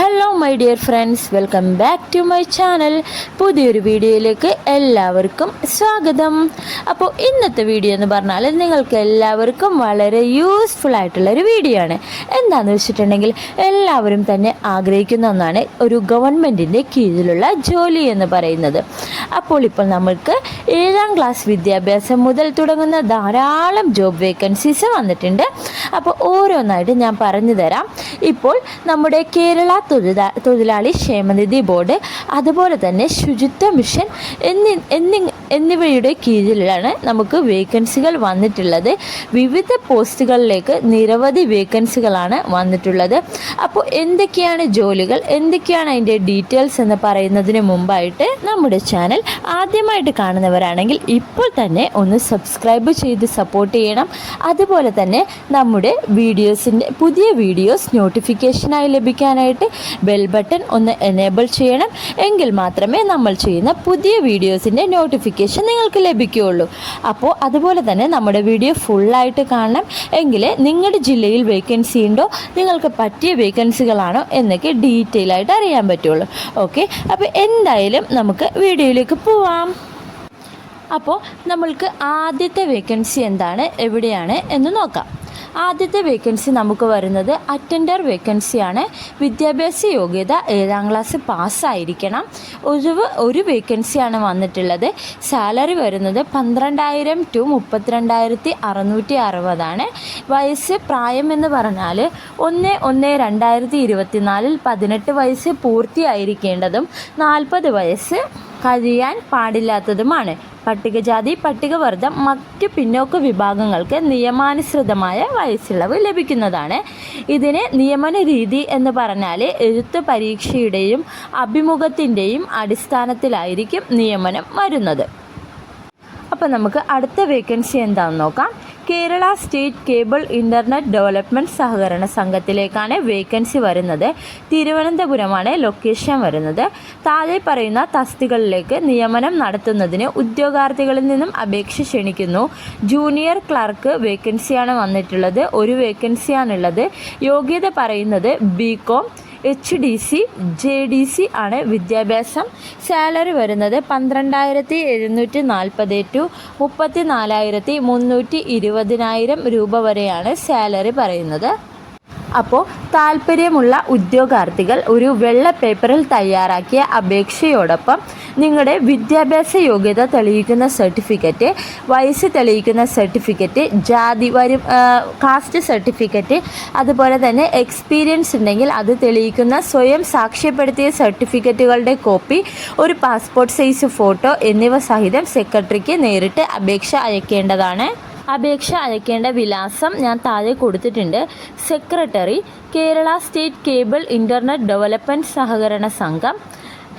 Hello my dear friends welcome back to my channel പുതിയൊരു വീഡിയോയിലേക്ക് എല്ലാവർക്കും സ്വാഗതം. അപ്പോൾ ഇന്നത്തെ വീഡിയോ എന്ന് പറഞ്ഞാൽ നിങ്ങൾക്ക് എല്ലാവർക്കും വളരെ യൂസ്ഫുൾ ആയിട്ടുള്ള ഒരു വീഡിയോ ആണ്. എന്താണെന്ന് വെച്ചിട്ടുണ്ടെങ്കിൽ എല്ലാവരും തന്നെ ആഗ്രഹിക്കുന്ന ഒന്നാണ് ഒരു ഗവൺമെന്റിന്റെ കീഴിലുള്ള ജോലി എന്ന് പറയുന്നത്. അപ്പോൾ ഇപ്പോൾ നമ്മൾക്ക് ഏഴാം ക്ലാസ് വിദ്യാഭ്യാസം മുതൽ തുടങ്ങുന്ന ധാരാളം ജോബ് വേക്കൻസീസ് വന്നിട്ടുണ്ട്. അപ്പോൾ ഓരോന്നായിട്ട് ഞാൻ പറഞ്ഞു തരാം. ഇപ്പോൾ നമ്മുടെ കേരള തൊഴിലാളി ക്ഷേമനിധി ബോർഡ് അതുപോലെ തന്നെ ശുചിത്വ മിഷൻ എന്നി എന്നി എന്നിവയുടെ കീഴിലാണ് നമുക്ക് വേക്കൻസികൾ വന്നിട്ടുള്ളത്. വിവിധ പോസ്റ്റുകളിലേക്ക് നിരവധി വേക്കൻസികളാണ് വന്നിട്ടുള്ളത്. അപ്പോൾ എന്തൊക്കെയാണ് ജോലികൾ? എന്തൊക്കെയാണ് അതിന്റെ ഡീറ്റെയിൽസ് എന്ന് പറയുന്നതിന് മുമ്പായിട്ട് നമ്മുടെ ചാനൽ ആദ്യമായിട്ട് കാണുന്നവരാണെങ്കിൽ ഇപ്പോൾ തന്നെ ഒന്ന് സബ്സ്ക്രൈബ് ചെയ്ത് സപ്പോർട്ട് ചെയ്യണം. അതുപോലെ തന്നെ നമ്മുടെ വീഡിയോസിന്റെ പുതിയ വീഡിയോസ് നോട്ടിഫിക്കേഷനായി ലഭിക്കാനായിട്ട് ബെൽ ബട്ടൺ ഒന്ന് എനേബിൾ ചെയ്യണം. എങ്കിൽ മാത്രമേ നമ്മൾ ചെയ്യുന്ന പുതിയ വീഡിയോസിന്റെ നോട്ടിഫിക്കേഷൻ നിങ്ങൾക്ക് ലഭിക്കുകയുള്ളൂ. അപ്പോൾ അതുപോലെ തന്നെ നമ്മുടെ വീഡിയോ ഫുള്ളായിട്ട് കാണണം. എങ്കിൽ നിങ്ങളുടെ ജില്ലയിൽ വേക്കൻസി ഉണ്ടോ? നിങ്ങൾക്ക് പറ്റിയ വേക്കൻസികളാണോ എന്നൊക്കെ ഡീറ്റെയിൽ ആയിട്ട് അറിയാൻ പറ്റുള്ളൂ. ഓക്കെ അപ്പോൾ എന്തായാലും നമുക്ക് വീഡിയോയിലേക്ക് പോവാം. അപ്പോൾ നമ്മൾക്ക് ആദ്യത്തെ വേക്കൻസി എന്താണ്? എവിടെയാണ്? എന്ന് നോക്കാം. ആദ്യത്തെ വേക്കൻസി നമുക്ക് വരുന്നത് അറ്റൻഡർ വേക്കൻസിയാണ് വിദ്യാഭ്യാസ യോഗ്യത ഏഴാം ക്ലാസ് പാസ്സായിരിക്കണം ഒഴിവ് ഒരു വേക്കൻസിയാണ് വന്നിട്ടുള്ളത്. സാലറി വരുന്നത് പന്ത്രണ്ടായിരം ടു മുപ്പത്തിരണ്ടായിരത്തി അറുന്നൂറ്റി അറുപതാണ്. വയസ്സ് പ്രായം എന്ന് പറഞ്ഞാൽ ഒന്ന് ഒന്ന് രണ്ടായിരത്തി ഇരുപത്തിനാലിൽ പതിനെട്ട് വയസ്സ് പൂർത്തിയായിരിക്കേണ്ടതും നാൽപ്പത് വയസ്സ് കഴിയാൻ പാടില്ലാത്തതുമാണ്. പട്ടികജാതി പട്ടികവർഗം മറ്റ് പിന്നോക്ക വിഭാഗങ്ങൾക്ക് നിയമാനുസൃതമായ വയസ്സിളവ് ലഭിക്കുന്നതാണ്. ഇതിന് നിയമന രീതി എന്ന് പറഞ്ഞാൽ എഴുത്ത് പരീക്ഷയുടെയും അഭിമുഖത്തിന്റെയും അടിസ്ഥാനത്തിലായിരിക്കും നിയമനം വരുന്നത്. അപ്പോൾ നമുക്ക് അടുത്ത വേക്കൻസി എന്താണെന്ന് നോക്കാം. Kerala state cable internet development സഹകരണ സംഘത്തിലേക്കാണ് വേക്കൻസി വരുന്നത്. തിരുവനന്തപുരമാണ് ലൊക്കേഷൻ വരുന്നത്. താഴെ പറയുന്ന തസ്തികളിലേക്ക് നിയമനം നടത്തുന്നതിന് ഉദ്യോഗാർത്ഥികളിൽ നിന്നും അപേക്ഷ ക്ഷണിക്കുന്നു. ജൂനിയർ ക്ലർക്ക് വേക്കൻസിയാണ് വന്നിട്ടുള്ളത്. ഒരു വേക്കൻസിയാണുള്ളത്. യോഗ്യത പറയുന്നത് B com H D C J D C ആണ് വിദ്യാഭ്യാസം. സാലറി വരുന്നത് പന്ത്രണ്ടായിരത്തി എഴുന്നൂറ്റി നാൽപ്പത് ടു മുപ്പത്തി നാലായിരത്തി മുന്നൂറ്റി ഇരുപതിനായിരം രൂപ വരെയാണ് സാലറി പറയുന്നത്. അപ്പോൾ താല്പര്യമുള്ള ഉദ്യോഗാർത്ഥികൾ ഒരു വെള്ള പേപ്പറിൽ തയ്യാറാക്കിയ അപേക്ഷയോടൊപ്പം നിങ്ങളുടെ വിദ്യാഭ്യാസ യോഗ്യത തെളിയിക്കുന്ന സർട്ടിഫിക്കറ്റ് വയസ്സ് തെളിയിക്കുന്ന സർട്ടിഫിക്കറ്റ് ജാതി വരു കാസ്റ്റ് സർട്ടിഫിക്കറ്റ് അതുപോലെ തന്നെ എക്സ്പീരിയൻസ് ഉണ്ടെങ്കിൽ അത് തെളിയിക്കുന്ന സ്വയം സാക്ഷ്യപ്പെടുത്തിയ സർട്ടിഫിക്കറ്റുകളുടെ കോപ്പി ഒരു പാസ്പോർട്ട് സൈസ് ഫോട്ടോ എന്നിവ സഹിതം സെക്രട്ടറിക്ക് നേരിട്ട് അപേക്ഷ അയക്കേണ്ടതാണ്. അപേക്ഷ അയക്കേണ്ട വിലാസം ഞാൻ താഴെ കൊടുത്തിട്ടുണ്ട്. Secretary Kerala state cable internet development സഹകരണ സംഘം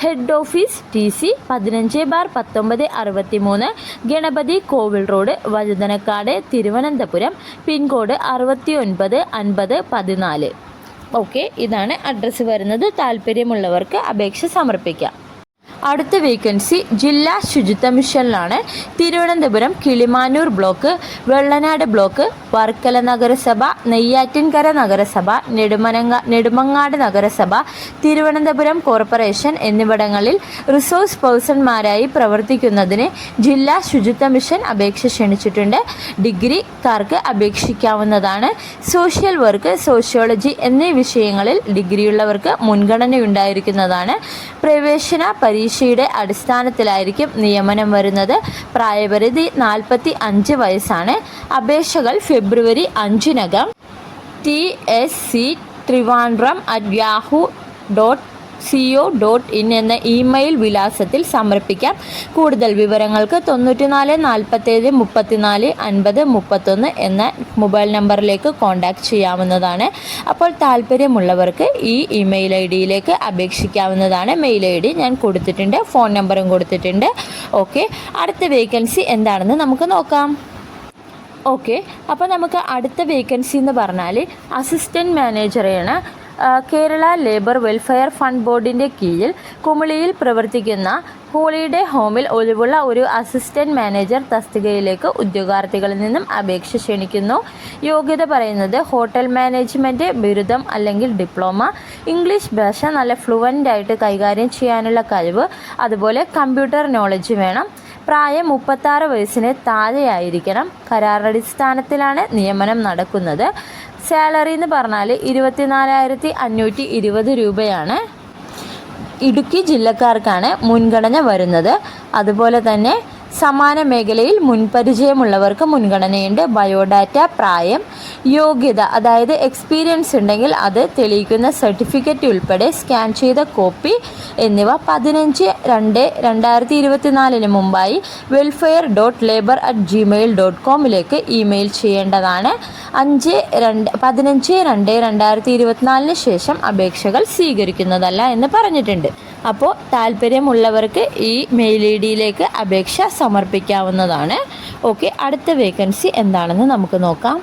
ഹെഡ് ഓഫീസ് ടി സി പതിനഞ്ച് ബാർ പത്തൊമ്പത് അറുപത്തി മൂന്ന് ഗണപതി കോവിൽ റോഡ് വഴുതനക്കാട് തിരുവനന്തപുരം പിൻകോഡ് അറുപത്തി ഒൻപത് അൻപത് പതിനാല്. ഓക്കെ ഇതാണ് അഡ്രസ്സ് വരുന്നത്. താല്പര്യമുള്ളവർക്ക് അപേക്ഷ സമർപ്പിക്കാം. അടുത്ത വേക്കൻസി ജില്ലാ ശുചിത്വ മിഷനിലാണ്. തിരുവനന്തപുരം കിളിമാനൂർ ബ്ലോക്ക് വെള്ളനാട് ബ്ലോക്ക് വർക്കല നഗരസഭ നെയ്യാറ്റിൻകര നഗരസഭ നെടുമനങ്ങ നെടുമങ്ങാട് നഗരസഭ തിരുവനന്തപുരം കോർപ്പറേഷൻ എന്നിവിടങ്ങളിൽ റിസോഴ്സ് പേഴ്സൺമാരായി പ്രവർത്തിക്കുന്നതിന് ജില്ലാ ശുചിത്വ മിഷൻ അപേക്ഷ ക്ഷണിച്ചിട്ടുണ്ട്. ഡിഗ്രിക്കാർക്ക് അപേക്ഷിക്കാവുന്നതാണ്. സോഷ്യൽ വർക്ക് സോഷ്യോളജി എന്നീ വിഷയങ്ങളിൽ ഡിഗ്രിയുള്ളവർക്ക് മുൻഗണനയുണ്ടായിരിക്കുന്നതാണ്. പ്രവേശന പരീക്ഷയുടെ അടിസ്ഥാനത്തിലായിരിക്കും നിയമനം വരുന്നത്. പ്രായപരിധി നാൽപ്പത്തി അഞ്ച് വയസ്സാണ്. അപേക്ഷകൾ ഫെബ്രുവരി അഞ്ചിനകം. T S C Trivandrum at Yahoo dot C O dot in email വിലാസത്തിൽ സമർപ്പിക്കാം. കൂടുതൽ വിവരങ്ങൾക്ക് തൊണ്ണൂറ്റിനാല് നാൽപ്പത്തേഴ് മുപ്പത്തിനാല് അൻപത് മുപ്പത്തൊന്ന് എന്ന മൊബൈൽ നമ്പറിലേക്ക് കോൺടാക്റ്റ് ചെയ്യാവുന്നതാണ്. അപ്പോൾ താല്പര്യമുള്ളവർക്ക് ഈ ഇമെയിൽ ഐ ഡിയിലേക്ക് അപേക്ഷിക്കാവുന്നതാണ്. മെയിൽ ഐ ഡി ഞാൻ കൊടുത്തിട്ടുണ്ട് ഫോൺ നമ്പറും കൊടുത്തിട്ടുണ്ട്. ഓക്കെ അടുത്ത വേക്കൻസി എന്താണെന്ന് നമുക്ക് നോക്കാം. ഓക്കെ അപ്പോൾ നമുക്ക് അടുത്ത വേക്കൻസി എന്ന് പറഞ്ഞാൽ അസിസ്റ്റന്റ് മാനേജറെയാണ് കേരള ലേബർ വെൽഫെയർ ഫണ്ട് ബോർഡിന്റെ കീഴിൽ കുമിളിയിൽ പ്രവർത്തിക്കുന്ന ഹോളിഡേ ഹോമിൽ ഒഴിവുള്ള ഒരു അസിസ്റ്റന്റ് മാനേജർ തസ്തികയിലേക്ക് ഉദ്യോഗാർത്ഥികളിൽ നിന്നും അപേക്ഷ ക്ഷണിക്കുന്നു. യോഗ്യത പറയുന്നത് ഹോട്ടൽ മാനേജ്മെന്റ് ബിരുദം അല്ലെങ്കിൽ ഡിപ്ലോമ. ഇംഗ്ലീഷ് ഭാഷ നല്ല ഫ്ലുവന്റ് ആയിട്ട് കൈകാര്യം ചെയ്യാനുള്ള കഴിവ്. അതുപോലെ കമ്പ്യൂട്ടർ നോളജ് വേണം. പ്രായം മുപ്പത്താറ് വയസ്സിന് താഴെയായിരിക്കണം. കരാറടിസ്ഥാനത്തിലാണ് നിയമനം നടക്കുന്നത്. സാലറി എന്ന് പറഞ്ഞാൽ ഇരുപത്തിനാലായിരത്തി അഞ്ഞൂറ്റി ഇരുപത് രൂപയാണ് ഇടുക്കി ജില്ലക്കാർക്കാണ് മുൻഗണന വരുന്നത്. അതുപോലെ തന്നെ സമാന മേഖലയിൽ മുൻപരിചയമുള്ളവർക്ക് മുൻഗണനയുണ്ട്. ബയോഡാറ്റ പ്രായം യോഗ്യത അതായത് എക്സ്പീരിയൻസ് ഉണ്ടെങ്കിൽ അത് തെളിയിക്കുന്ന സർട്ടിഫിക്കറ്റ് ഉൾപ്പെടെ സ്കാൻ ചെയ്ത കോപ്പി എന്നിവ പതിനഞ്ച് രണ്ട് രണ്ടായിരത്തി ഇരുപത്തിനാലിന് മുമ്പായി welfare dot labour at Gmail dot കോമിലേക്ക് email ചെയ്യേണ്ടതാണ്. അഞ്ച് രണ്ട് പതിനഞ്ച് രണ്ട് രണ്ടായിരത്തി ഇരുപത്തിനാലിന് ശേഷം അപേക്ഷകൾ സ്വീകരിക്കുന്നതല്ല എന്ന് പറഞ്ഞിട്ടുണ്ട്. അപ്പോൾ താല്പര്യമുള്ളവർക്ക് ഈ മെയിൽ ഐ ഡിയിലേക്ക് അപേക്ഷ സമർപ്പിക്കാവുന്നതാണ്. ഓക്കെ അടുത്ത വേക്കൻസി എന്താണെന്ന് നമുക്ക് നോക്കാം.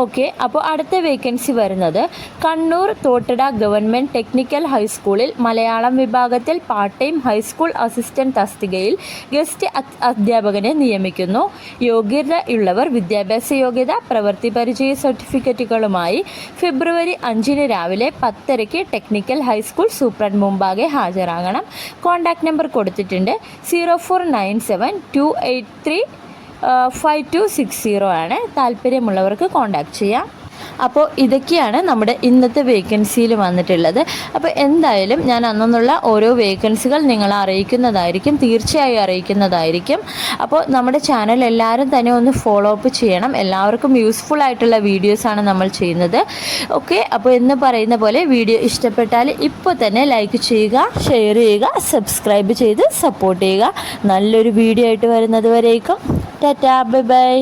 ഓക്കെ അപ്പോൾ അടുത്ത വേക്കൻസി വരുന്നത് കണ്ണൂർ തോട്ടട ഗവൺമെന്റ് ടെക്നിക്കൽ ഹൈസ്കൂളിൽ മലയാളം വിഭാഗത്തിൽ part time high school assistant തസ്തികയിൽ ഗസ്റ്റ് അധ്യാപകനെ നിയമിക്കുന്നു. യോഗ്യതയുള്ളവർ വിദ്യാഭ്യാസ യോഗ്യത പ്രവൃത്തി പരിചയ സർട്ടിഫിക്കറ്റുകളുമായി ഫെബ്രുവരി അഞ്ചിന് രാവിലെ പത്തരയ്ക്ക് ടെക്നിക്കൽ ഹൈസ്കൂൾ സൂപ്രണ്ട് മുമ്പാകെ ഹാജരാകണം. കോൺടാക്ട് നമ്പർ കൊടുത്തിട്ടുണ്ട്. Zero four nine seven two eight three five two six zero ആണ് താല്പര്യമുള്ളവർക്ക് കോൺടാക്ട് ചെയ്യാം. അപ്പോൾ ഇതൊക്കെയാണ് നമ്മുടെ ഇന്നത്തെ വേക്കൻസിയിൽ വന്നിട്ടുള്ളത്. അപ്പോൾ എന്തായാലും ഞാൻ അന്നുള്ള ഓരോ വേക്കൻസികൾ നിങ്ങളെ അറിയിക്കുന്നതായിരിക്കും തീർച്ചയായും അറിയിക്കുന്നതായിരിക്കും. അപ്പോൾ നമ്മുടെ ചാനൽ എല്ലാവരും തന്നെ ഒന്ന് ഫോളോ അപ്പ് ചെയ്യണം. എല്ലാവർക്കും യൂസ്ഫുൾ ആയിട്ടുള്ള വീഡിയോസാണ് നമ്മൾ ചെയ്യുന്നത്. ഓക്കെ അപ്പോൾ എന്ന് പറയുന്ന പോലെ വീഡിയോ ഇഷ്ടപ്പെട്ടാൽ ഇപ്പോൾ തന്നെ ലൈക്ക് ചെയ്യുക ഷെയർ ചെയ്യുക സബ്സ്ക്രൈബ് ചെയ്ത് സപ്പോർട്ട് ചെയ്യുക. നല്ലൊരു വീഡിയോ ആയിട്ട് വരുന്നത് വരേക്കും. Tata bye bye